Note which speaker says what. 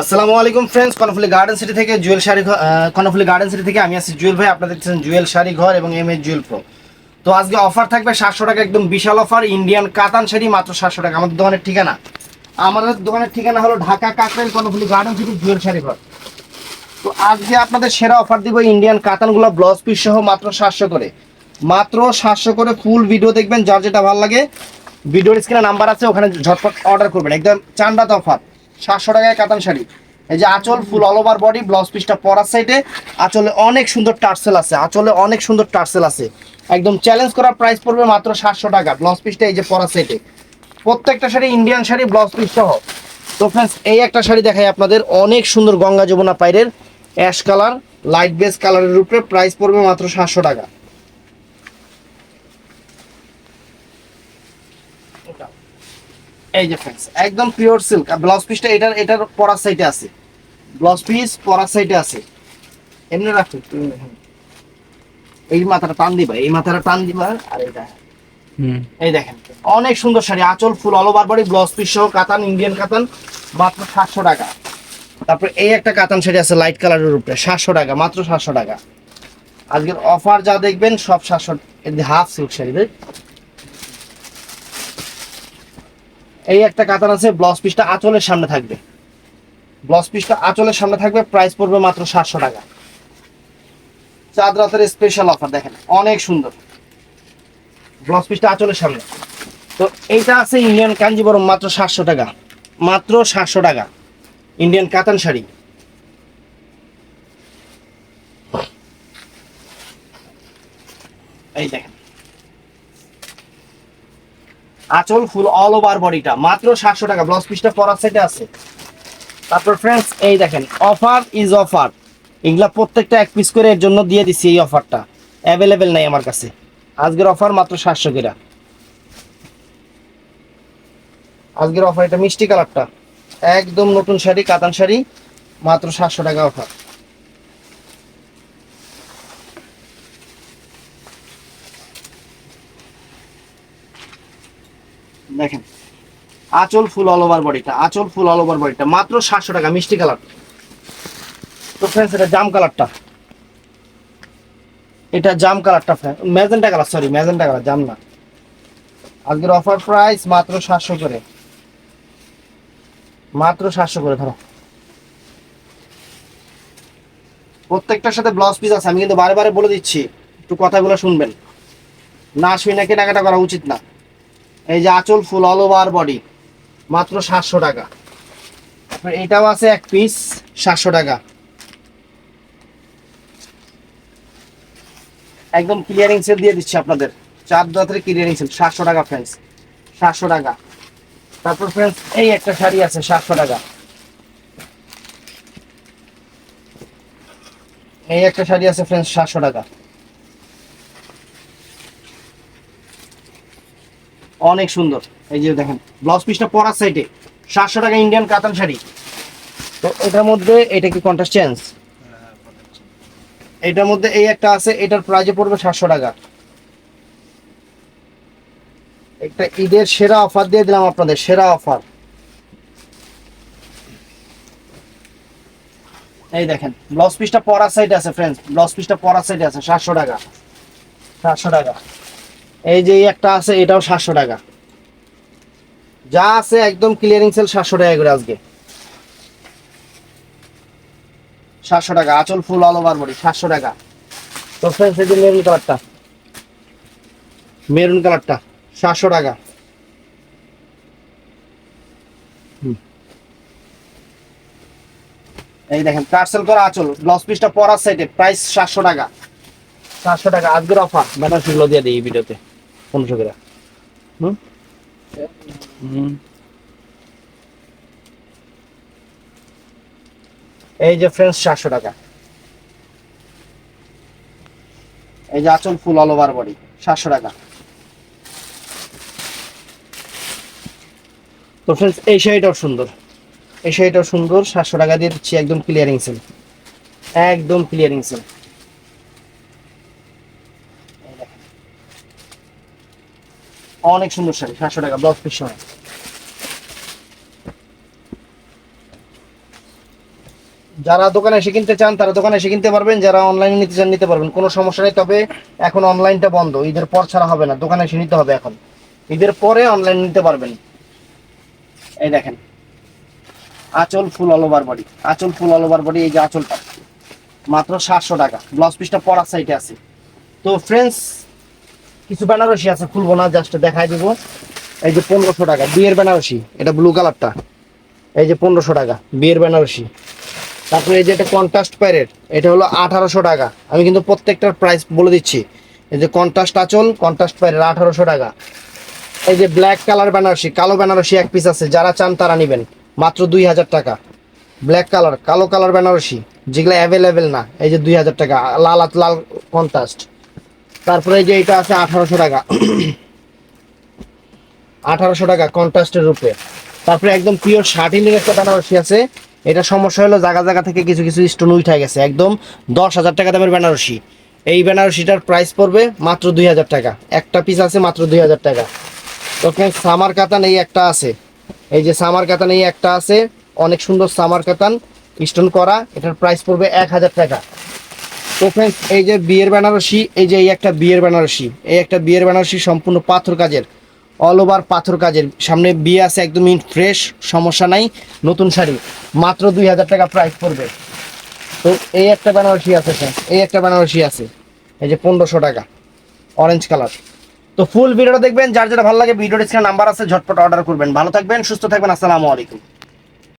Speaker 1: আসসালামু আলাইকুম friends Karnaphuli garden city থেকে জুয়েল শাড়ি কর্ণফুলি গার্ডেন সিটি থেকে আমি আছি জুয়েল ভাই, আপনারা দেখছেন জুয়েল শাড়ি ঘর এবং এম জুয়েল প্রো তো আজকে অফার থাকবে সাতশো টাকা, একদম বিশাল অফার ইন্ডিয়ান কাতান শাড়ি মাত্র সাতশো টাকা। আমাদের দোকানের ঠিকানা। আমাদের দোকানের ঠিকানা হলো ঢাকা কাকরাইল, কর্ণফুলি গার্ডেন সিটি জুয়েল শাড়ি ঘর। তো আজকে আপনাদের সেরা অফার দিব ইন্ডিয়ান কাতানগুলো ব্লাউজ পিস সহ মাত্র সাতশো করে। মাত্র সাতশো করে ফুল ভিডিও দেখবেন, যার যেটা ভালো লাগে। ভিডিওর স্ক্রিনে নাম্বার আছে, ওখানে ঝটপট অর্ডার করবেন। একদম চান্ডাত অফার সাতশো টাকায় কাতান শাড়ি। এই যে আঁচল full all over body blouse পিসটা পরার সাইডে আঁচলে অনেক সুন্দর টার্সেল আছে, আঁচলে অনেক সুন্দর টার্সেল আছে। একদম চ্যালেঞ্জ করার প্রাইস পড়বে মাত্র সাতশো টাকা ব্লাউজ পিসটা এই যে পরার সাইডে প্রত্যেকটা sari Indian sari blouse piece সহ তো ফ্রেন্ডস এই একটা শাড়ি দেখাই আপনাদের, অনেক সুন্দর গঙ্গা যমুনা পাইরের অ্যাশ কালার লাইট বেস কালারের উপরে প্রাইস পড়বে মাত্র সাতশো টাকা। এই যে ফ্রেন্ডস একদম পিওর সিল্ক ব্লাউজ পিসটা এটার এটার পরার সাইডে আছে। ব্লাউজ পিস পরার সাইডে আছে। এমনি রাখো। এই মাথাটা টান দিবা এই মাথাটা টান দিবা আর এটা এই দেখেন অনেক সুন্দর শাড়ি আঁচল full all over body blouse piece সহ কাতান ইন্ডিয়ান কাতান মাত্র সাতশো টাকা। তারপর এই একটা কাতান শাড়ি আছে লাইট কালারের উপরে সাতশো টাকা মাত্র সাতশো টাকা। আজকের অফার যা দেখবেন সব সাতশো হাফ সিল্ক শাড়ি এই একটা কাতান আছে ব্লাউজ পিসটা আঁচলের সামনে থাকবে। ব্লাউজ পিসটা আঁচলের সামনে থাকবে প্রাইস পড়বে মাত্র সাতশো টাকা। চাঁদ রাতের স্পেশাল অফার দেখেন, অনেক সুন্দর। ব্লাউজ পিসটা আঁচলের সামনে। তো এইটা আছে ইন্ডিয়ান কাঞ্জিবরম, মাত্র সাতশো টাকা। মাত্র সাতশো টাকা। ইন্ডিয়ান কাতান শাড়ি। এই দেখেন। আঁচল ফুল অল ওভার বডিটা মাত্র সাতশো টাকা। ব্লাউজ পিসটা পরার সাইডে আছে। তারপর ফ্রেন্ডস এই দেখেন অফার ইজ অফার এগুলা প্রত্যেকটা এক পিস করে এর জন্য দিয়ে দিছি এই অফারটা অ্যাভেলেবেল নাই আমার কাছে। আজকের অফার মাত্র সাতশো করে। আজকের অফার এটা মিষ্টি কালারটা একদম নতুন শাড়ি, কাতান শাড়ি। মাত্র সাতশো টাকা অফার দেখেন। আঁচল ফুল অল ওভার বডিটা আঁচল ফুল অল ওভার বডিটা মাত্র সাতশো টাকা, মিষ্টি কালার তো ফ্রেন্ডস এটা জাম কালারটা এটা জাম কালারটা magenta colour sorry magenta colour জাম না। আজকের অফার প্রাইস মাত্র সাতশো করে। মাত্র সাতশো করে, ধরো। প্রত্যেকটার সাথে ব্লাউজ পিস আছে, আমি কিন্তু বারে বারে বলে দিচ্ছি, একটু কথাগুলো শুনবেন। না শুনে কেনাকাটা করা উচিত না। এই যে আঁচল ফুল অল ওভার বডি মাত্র সাতশো টাকা। এটাও আছে এক পিস সাতশো টাকা। একদম ক্লিয়ারিং সেল দিয়ে দিচ্ছি আপনাদের। চার দাঁতের ক্লিয়ারিং সেল সাতশো টাকা ফ্রেন্ডস সাতশো টাকা। তারপর ফ্রেন্ডস এই একটা শাড়ি আছে, সাতশো টাকা। এই একটা শাড়ি আছে ফ্রেন্ডস সাতশো টাকা। অনেক সুন্দর। এই যে দেখেন ব্লাউজ পিসটা পরার সাইডে সাতশো টাকা ইন্ডিয়ান কাতান শাড়ি। তো এটার মধ্যে, এটা কি কন্ট্রাস্ট চেঞ্জ এটার মধ্যে এই একটা আছে, এটার প্রাইজে পড়বে সাতশো টাকা। একটা ঈদের সেরা অফার দিয়ে দিলাম আপনাদের, সেরা অফার এই দেখেন ব্লাউজ পিসটা পরার সাইডে আছে ফ্রেন্ডস ব্লাউজ পিসটা পরার সাইডে আছে, সাতশো টাকা। সাতশো টাকা। এই যে একটা আছে, এটাও সাতশো টাকা। যা আছে একদম ক্লিয়ারিং সেল সাতশো টাকা করে আজকে। সাতশো টাকা, আচল ফুল অল ওভার বডি সাতশো টাকা। তো ফ্রেন্ডস এই যে মেরুন কালারটা মেরুন কালারটা সাতশো টাকা। এই দেখেন পার্সেল করা আচল ব্লাউজ পিসটা পরার সাইডে প্রাইস সাতশো টাকা। সাতশো টাকা, আজকের অফার ব্যাটার সেগুলো দিয়ে দিই ভিডিওতে পনেরোশো করে। হুম? হুম। এই যে ফ্রেন্ডস সাতশো টাকা। এই যে আচল ফুল অল ওভার বডি সাতশো টাকা। তো ফ্রেন্ডস এই শাড়িটাও সুন্দর। এই শাড়িটাও সুন্দর সাতশো টাকা দিয়ে দিচ্ছি একদম ক্লিয়ারিং সেল একদম ক্লিয়ারিং সেল অনেক সুন্দর শাড়ি, সাতশো টাকা ব্লাউজ পিস সময় যারা দোকানে এসে কিনতে চান, তারা দোকানে এসে কিনতে পারবেন, যারা অনলাইনে নিতে চান, নিতে পারবেন। কোনো সমস্যা নেই, তবে এখন অনলাইনটা বন্ধ। ঈদের পর ছাড়া হবে না, দোকানে এসে নিতে হবে এখন। ঈদের পরে অনলাইন নিতে পারবেন। এই দেখেন, আঁচল ফুল অল ওভার বডি আঁচল ফুল অল ওভার বডি এই যে আঁচলটা। মাত্র সাতশো টাকা। ব্লাউজ পিসটা পরার সাইডে আছে। তো ফ্রেন্ডস কিছু বেনারসি আছে, খুলবো না জাস্ট দেখাই দিব। এই যে পনেরোশো টাকা, বিয়ের বেনারসি, এটা ব্লু কালারটা এই যে পনেরোশো টাকা, বিয়ের বেনারসি। তারপরে এই যে এটা কন্ট্রাস্ট প্যারের এটা হলো আঠারোশো টাকা। আমি কিন্তু প্রত্যেকটার প্রাইস বলে দিচ্ছি। এই যে কন্ট্রাস্ট আঁচল কন্ট্রাস্ট প্যারের আঠারোশো টাকা। এই যে ব্ল্যাক কালার বেনারসি, কালো বেনারসি এক পিস আছে, যারা চান তারা নেবেন। মাত্র দুই হাজার টাকা। ব্ল্যাক কালার কালো কালার বেনারসি, যেগুলো অ্যাভেলেবেল না, এই যে দুই হাজার টাকা, লাল লাল কন্ট্রাস্ট তারপরে যে এটা আছে আঠারোশো টাকা। আঠারোশো টাকা কন্ট্রাস্টের রূপে। তারপরে একদম পিওর শার্টিনের একটা বেনারসি আছে। এটা সমস্যা হলো জায়গা জায়গা থেকে কিছু কিছু স্টোন উঠে গেছে। একদম দশ হাজার টাকা দামের বেনারসি। এই বেনারসিটার প্রাইস পড়বে মাত্র দুই হাজার টাকা। একটা পিস আছে মাত্র দুই হাজার টাকা। ওখানে সামার কাতান এই একটা আছে। এই যে সামার কাতান এই একটা আছে। অনেক সুন্দর সামার কাতান স্টোন করা। এটার প্রাইস পড়বে এক হাজার টাকা। তো ফ্রেন্ডস এই যে বিয়ের বেনারসি, এই যে এই একটা বিয়ের বেনারসি, এই একটা বিয়ের বেনারসি সম্পূর্ণ পাথর কাজের অল ওভার পাথর কাজের। সামনে বিয়ে আছে একদমই ফ্রেশ সমস্যা নাই, নতুন শাড়ি, মাত্র দুই হাজার টাকা প্রাইস পড়বে। তো এই একটা বেনারসি আছে এই একটা বেনারসি আছে, এই যে পনেরোশো টাকা অরেঞ্জ কালার তো ফুল ভিডিওটা দেখবেন, যার যেটা ভালো লাগে ভিডিও ডিসক্রিপশনে নাম্বার আছে, ঝটপট অর্ডার করবেন। ভালো থাকবেন, সুস্থ থাকবেন, আসসালামু আলাইকুম।